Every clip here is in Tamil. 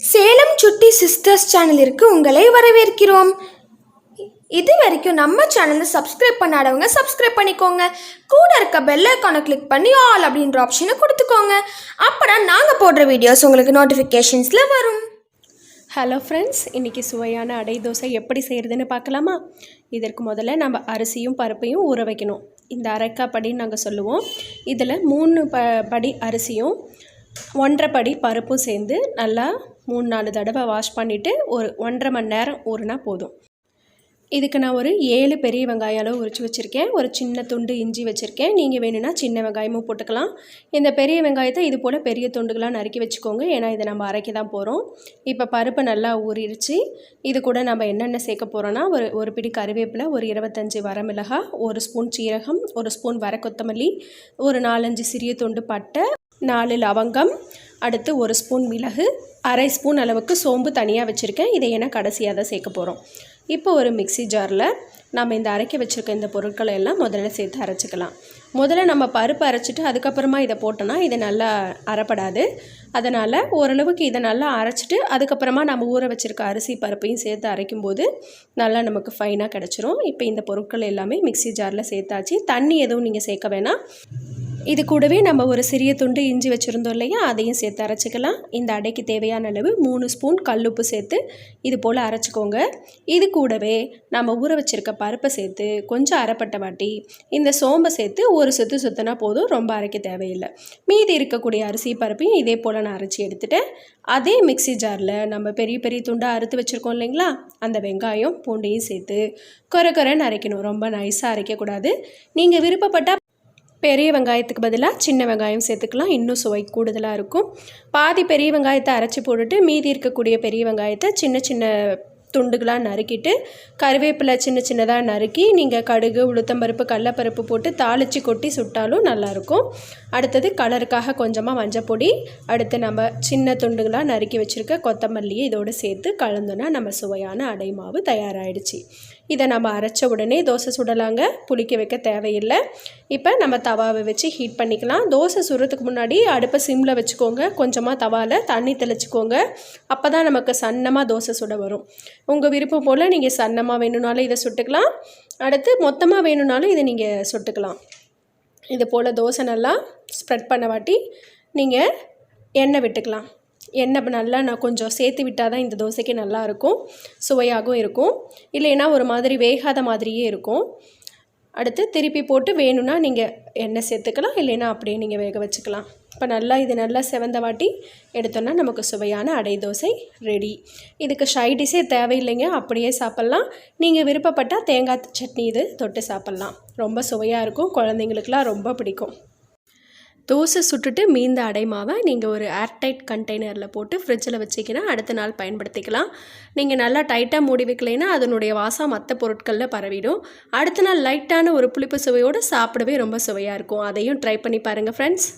சேலம் சுட்டி சிஸ்டர்ஸ் சேனலிற்கு உங்களை வரவேற்கிறோம். இது வரைக்கும் நம்ம சேனலை சப்ஸ்கிரைப் பண்ணாதவங்க சப்ஸ்கிரைப் பண்ணிக்கோங்க. கூட இருக்க பெல் ஐக்கானை கிளிக் பண்ணி ஆல் அப்படின்ற ஆப்ஷனை கொடுத்துக்கோங்க. அப்போ நாங்கள் போடுற வீடியோஸ் உங்களுக்கு நோட்டிஃபிகேஷன்ஸில் வரும். ஹலோ ஃப்ரெண்ட்ஸ் இன்றைக்கி சுவையான அடை தோசை எப்படி செய்கிறதுன்னு பார்க்கலாமா? இதற்கு முதல்ல நம்ம அரிசியும் பருப்பையும் ஊற வைக்கணும். இந்த அரைக்கா படின்னு நாங்கள் சொல்லுவோம். இதில் மூணு ப படி அரிசியும் ஒன்றரை படி பருப்பும் சேர்ந்து நல்லா மூணு நாலு தடவை வாஷ் பண்ணிவிட்டு ஒரு ஒன்றரை மணி நேரம் ஊறினா போதும். இதுக்கு நான் ஒரு ஏழு பெரிய வெங்காயம் அளவு உரிச்சு வச்சுருக்கேன். ஒரு சின்ன துண்டு இஞ்சி வச்சுருக்கேன். நீங்கள் வேணும்னா சின்ன வெங்காயமும் போட்டுக்கலாம். இந்த பெரிய வெங்காயத்தை இது போல் பெரிய துண்டுகளாக நறுக்கி வச்சுக்கோங்க. ஏன்னா இதை நம்ம அரைக்க தான் போகிறோம் இப்போ பருப்பு நல்லா ஊறிடுச்சு இது கூட நம்ம என்னென்ன சேர்க்க போகிறோன்னா ஒரு ஒரு பிடி கருவேப்பிலை ஒரு இருபத்தஞ்சி வரமிளகாய் ஒரு ஸ்பூன் சீரகம் ஒரு ஸ்பூன் வர கொத்தமல்லி ஒரு நாலஞ்சு சிறிய துண்டு பட்டை நாலு லவங்கம் அடுத்து ஒரு ஸ்பூன் மிளகு அரை ஸ்பூன் அளவுக்கு சோம்பு தனியாக வச்சுருக்கேன். இதை ஏன்னா கடைசியாக தான் சேர்க்க போகிறோம் இப்போ ஒரு மிக்ஸி ஜாரில் நம்ம இந்த அரைக்க வச்சுருக்க இந்த பொருட்களை எல்லாம் முதல்ல சேர்த்து அரைச்சிக்கலாம். முதல்ல நம்ம பருப்பு அரைச்சிட்டு அதுக்கப்புறமா இதை போட்டோன்னா இது நல்லா அரைப்படாது. அதனால் ஓரளவுக்கு இதை நல்லா அரைச்சிட்டு அதுக்கப்புறமா நம்ம ஊற வச்சுருக்க அரிசி பருப்பையும் சேர்த்து அரைக்கும்போது நல்லா நமக்கு ஃபைனாக கிடச்சிரும். இப்போ இந்த பொருட்கள் எல்லாமே மிக்ஸி ஜாரில் சேர்த்தாச்சு. தண்ணி எதுவும் நீங்கள் சேர்க்க வேணாம். இது கூடவே நம்ம ஒரு சிறிய துண்டு இஞ்சி வச்சுருந்தோம் இல்லையா அதையும் சேர்த்து அரைச்சிக்கலாம். இந்த அடைக்கு தேவையான அளவு மூணு ஸ்பூன் கல்லுப்பு சேர்த்து இது போல் அரைச்சிக்கோங்க. இது கூடவே நம்ம ஊற வச்சுருக்க பருப்பை சேர்த்து கொஞ்சம் அரைப்பட்ட வாட்டி இந்த சோம்பை சேர்த்து ஒரு சுத்து சுத்தினா போதும் ரொம்ப அரைக்க தேவையில்லை. மீதி இருக்கக்கூடிய அரிசி பருப்பையும் இதே போல் நான் அரைச்சி எடுத்துட்டேன். அதே மிக்ஸி ஜாரில் நம்ம பெரிய பெரிய துண்டாக அறுத்து வச்சுருக்கோம் இல்லைங்களா அந்த வெங்காயம் பூண்டையும் சேர்த்து கொர கொரன்னு அரைக்கணும். ரொம்ப நைஸாக அரைக்கக்கூடாது. நீங்கள் விருப்பப்பட்டால் பெரிய வெங்காயத்துக்கு பதிலாக சின்ன வெங்காயம் சேர்த்துக்கலாம். இன்னும் சுவை கூடுதலாக இருக்கும். பாதி பெரிய வெங்காயத்தை அரைச்சி போட்டுட்டு மீதி இருக்கக்கூடிய பெரிய வெங்காயத்தை சின்ன சின்ன துண்டுகளாக நறுக்கிட்டு கருவேப்பிலை சின்ன சின்னதாக நறுக்கி நீங்கள் கடுகு உளுத்தம்பருப்பு கடலப்பருப்பு போட்டு தாளித்து கொட்டி சுட்டாலும் நல்லாயிருக்கும் அடுத்தது கலருக்காக கொஞ்சமாக மஞ்சப்பொடி அடுத்து நம்ம சின்ன துண்டுகளாக நறுக்கி வச்சுருக்க கொத்தமல்லியை இதோடு சேர்த்து கலந்தோன்னா நம்ம சுவையான அடைமாவு தயாராகிடுச்சு இதை நம்ம அரைச்ச உடனே தோசை சுடலாங்க. புளிக்க வைக்க தேவையில்லை. இப்போ நம்ம தவாவை வச்சு ஹீட் பண்ணிக்கலாம். தோசை சுடுறதுக்கு முன்னாடி அடுப்பை சிம்மில் வச்சுக்கோங்க. கொஞ்சமாக தவாவில் தண்ணி தெளிச்சுக்கோங்க. அப்போ தான் நமக்கு சன்னமாக தோசை சுட வரும். உங்கள் விருப்பம் போல் நீங்கள் சன்னமாக வேணும்னாலும் இதை சுட்டுக்கலாம். அடுத்து மொத்தமாக வேணும்னாலும் இதை நீங்கள் சுட்டுக்கலாம். இது போல் தோசை நல்லா ஸ்ப்ரெட் பண்ண வாட்டி நீங்கள் எண்ணெய் விட்டுக்கலாம். எண்ணெய் நல்லா நான் கொஞ்சம் சேர்த்து விட்டால் தான் இந்த தோசைக்கு நல்லாயிருக்கும். சுவையாகவும் இருக்கும். இல்லைன்னா ஒரு மாதிரி வேகாத மாதிரியே இருக்கும். அடுத்து திருப்பி போட்டு வேணும்னா நீங்கள் எண்ணெய் சேர்த்துக்கலாம். இல்லைன்னா அப்படியே நீங்கள் வேக வச்சுக்கலாம். இப்போ நல்லா இது நல்லா செவந்த வாட்டி எடுத்தோன்னா நமக்கு சுவையான அடை தோசை ரெடி இதுக்கு ஷைடிஸே தேவையில்லைங்க. அப்படியே சாப்பிட்லாம். நீங்கள் விருப்பப்பட்டால் தேங்காய் சட்னி இது தொட்டு சாப்பிட்லாம். ரொம்ப சுவையாக இருக்கும். குழந்தைங்களுக்குலாம் ரொம்ப பிடிக்கும். தோசை சுட்டுட்டு மீந்த அடைமாவை நீங்கள் ஒரு ஏர்டைட் கண்டெய்னரில் போட்டு ஃப்ரிட்ஜில் வச்சிக்கினா அடுத்த நாள் பயன்படுத்திக்கலாம். நீங்கள் நல்லா டைட்டாக மூடி வைக்கலைன்னா அதனுடைய வாசம் மற்ற பொருட்களில் பரவிடும். அடுத்த நாள் லைட்டான ஒரு புளிப்பு சுவையோடு சாப்பிடவே ரொம்ப சுவையாக இருக்கும். அதையும் ட்ரை பண்ணி பாருங்கள் ஃப்ரெண்ட்ஸ்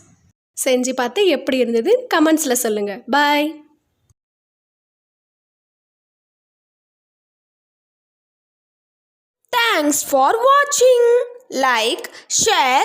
செஞ்சு பார்த்து எப்படி இருந்தது? கமெண்ட்ஸில் சொல்லுங்கள் பாய் தேங்க்ஸ் ஃபார் வாட்சிங் Like, share,